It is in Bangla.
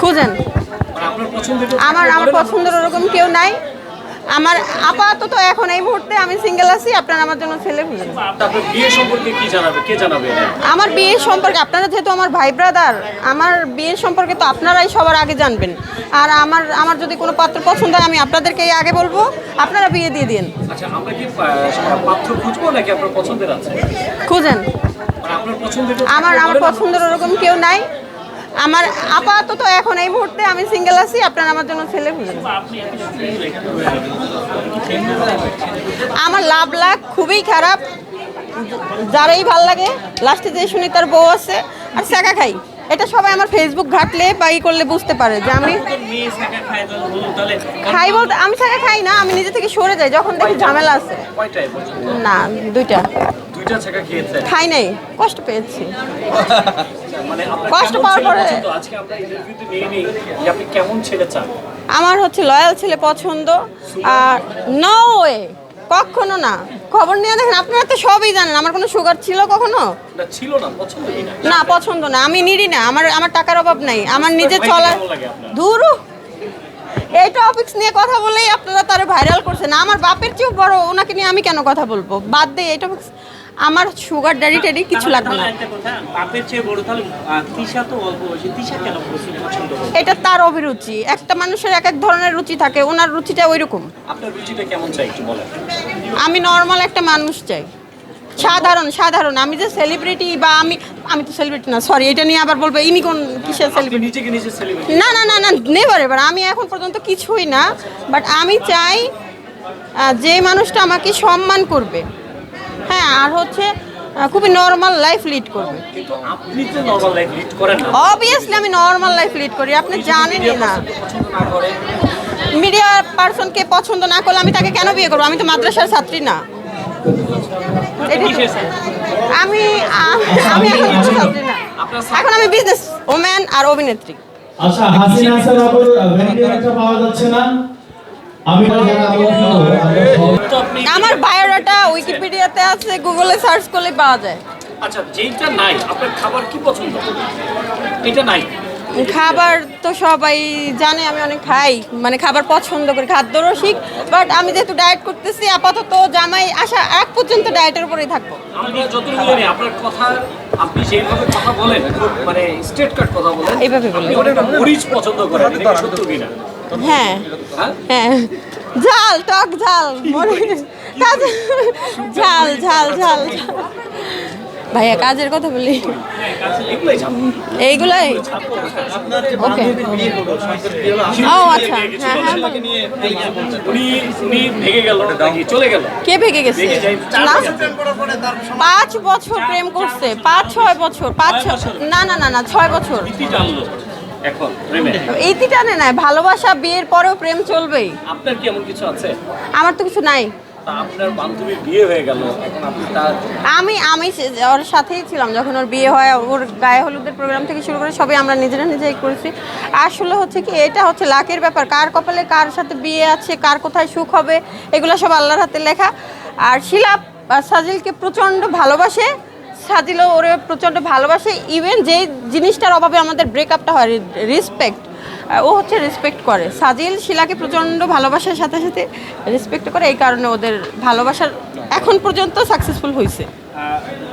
খুঁজেন। আমার আমার পছন্দের ওরকম কেউ নাই। আমার আপাতত এখন এই মুহূর্তে আমি সিঙ্গেল আছি আপনারা আমার জন্য ছেলে বিয়ে সম্পর্কে কে জানাবে? আমার বিয়ের সম্পর্কে আপনারা যেহেতু আমার ভাই ব্রাদার আমার বিয়ের সম্পর্কে তো আপনারাই সবার আগে জানবেন। আর আমার আমার যদি কোনো পাত্র পছন্দ হয় আমি আপনাদেরকেই আগে বলব আপনারা বিয়ে দিয়ে দিন। আচ্ছা আমরা কি পাত্র খুঁজবো নাকি আপনার পছন্দের আছে? খুঁজেন। আমার আমার পছন্দের ওরকম কেউ নাই। আমার আপাতত এখন এই মুহূর্তে আমি সিঙ্গেল আছি, আপনারা আমার জন্য ছেলে খুঁজেন আমার লাভ লাগ খুবই খারাপ। যারাই ভালো লাগে লাস্টে যে শুনি তার বউ আছে, আর চাকা খাই। এটা সবাই আমার ফেসবুক ঘাটলে বা ই করলে বুঝতে পারে যে আমি শাখা খাই বলতে, আমি চাকা খাই না, আমি নিজে থেকে সরে যাই, যখন দেখি ঝামেলা আছে। না, দুইটা। দুইটা শাখা খেয়েছেন। খাই নাই কষ্ট পেয়েছি। মানে কষ্ট পাওয়ার পরে- আজকে আমরা ইন্টারভিউতে নিয়ে নিই যে আপনি কেমন ছেলে চান? আমার হচ্ছে লয়াল ছেলে পছন্দ আর নো ওয়ে কখনো না। খবর নিয়ে দেখেন আপনারা তো সবই জানেন আমার কোনো সুগার ছিল কখনো? না ছিল না পছন্দ না? পছন্দ না আমি নিডি না আমার আমার টাকার অভাব নাই আমার নিজে চলার আপনার? এই টপিক্স নিয়ে কথা বলেই আপনারা তারা ভাইরাল করছেন আমার বাপের চেয়েও বড় ওনাকে নিয়ে আমি কেন কথা বলব? বাদ দিয়ে এই টপিক্স আমার সুগার ড্যাডি ট্যাডি কিছু লাগবে না? এটা তার অভিরুচি। একটা মানুষের এক এক ধরনের রুচি থাকে ওনার রুচিটা ওই রকম আমি নর্মাল একটা মানুষ চাই। সাধারণ সাধারণ। আমি যে সেলিব্রিটি বা আমি আমি তো সেলিব্রিটি না সরি এটা নিয়ে আবার বলব ইনি কোন কিসের সেলিব্রিটি না না না না নেভার এবার আমি এখন পর্যন্ত কিছুই না বাট আমি চাই যে মানুষটা আমাকে সম্মান করবে। হ্যাঁ আর হচ্ছে খুবই নর্মাল লাইফ লিড করবে। কিন্তু আপনি তো নর্মাল লাইফ লিড করেন না অবভিয়াসলি আমি নর্মাল লাইফ লিড করি আপনি জানেনই না। মিডিয়া পার্সনকে পছন্দ না করলে আমি তাকে কেন বিয়ে করব? আমি তো মাদ্রাসার ছাত্রী না। আমি আমি এখন ছাত্রী না। এখন আমি বিজনেস ওম্যান আর অভিনেত্রী। আচ্ছা হাসিনা স্যার আবার ভেন্টিলেটর পাওয়া যাচ্ছে না। আমি আপনি আমার বায়োডাটা উইকিপিডিয়াতে আছে গুগলে সার্চ করলে পাওয়া যায়। আচ্ছা যেইটা নাই আপনার খাবার কি পছন্দ? এটা নাই। খাবার তো সবাই জানে আমি অনেক খাই। মানে খাবার পছন্দ করি খাদ্য রসিক। বাট আমি যেহেতু ডায়েট করতেছি আপাতত জামাই আসা এক পর্যন্ত ডায়েটের উপরেই থাকব। আমরা যতটুকু জানি আপনার কথা আপনি যেভাবে কথা বলেন মানে স্ট্রেট কাট কথা বলেন এইভাবে বলি। আপনি অনেক মরিচ পছন্দ করেন এটা সত্য কিনা? হ্যাঁ। হ্যাঁ? হ্যাঁ। ঝাল টক ঝাল মনে- ঝাল ঝাল ঝাল। ভাইয়া কাজের কথা বলি। এইগুলাই? ওকে। ও আচ্ছা। হ্যাঁ হ্যাঁ বলুন। উনি উনি ভেঙে গেল নাকি? চলে গেল? কে ভেগে গেছে? ভেঙে না পাঁচ বছর প্রেম করছে। পাঁচ ছয় বছর পাঁচ ছয় না না না না ছয় বছর। এখন প্রেমে? এইটি টানে নাই ভালোবাসা বিয়ের পরেও প্রেম চলবেই। আপনার কি এমন কিছু আছে? আমার তো কিছু নাই। আপনার বান্ধবীর বিয়ে হয়ে গেল এখন আপনি তার আমি আমি ওর সাথেই ছিলাম যখন ওর বিয়ে হয় ওর গায়ে হলুদের প্রোগ্রাম থেকে শুরু করে সবই আমরা নিজেরা নিজেই করেছি। আসলে হচ্ছে কি এটা হচ্ছে লাকের ব্যাপার কার কপালে কার সাথে বিয়ে আছে কার কোথায় সুখ হবে এগুলো সব আল্লাহর হাতে লেখা। আর শিলা আহ, সাজিলকে প্রচণ্ড ভালোবাসে সাজিলও ওরে প্রচণ্ড ভালোবাসে। ইভেন যে জিনিসটার অভাবে আমাদের ব্রেকআপটা হয় রেসপেক্ট ও হচ্ছে রেসপেক্ট করে। সাজিল শিলাকে প্রচণ্ড ভালোবাসার সাথে সাথে রেসপেক্ট করে, এই কারণে ওদের ভালোবাসার এখন পর্যন্ত সাকসেসফুল হয়েছে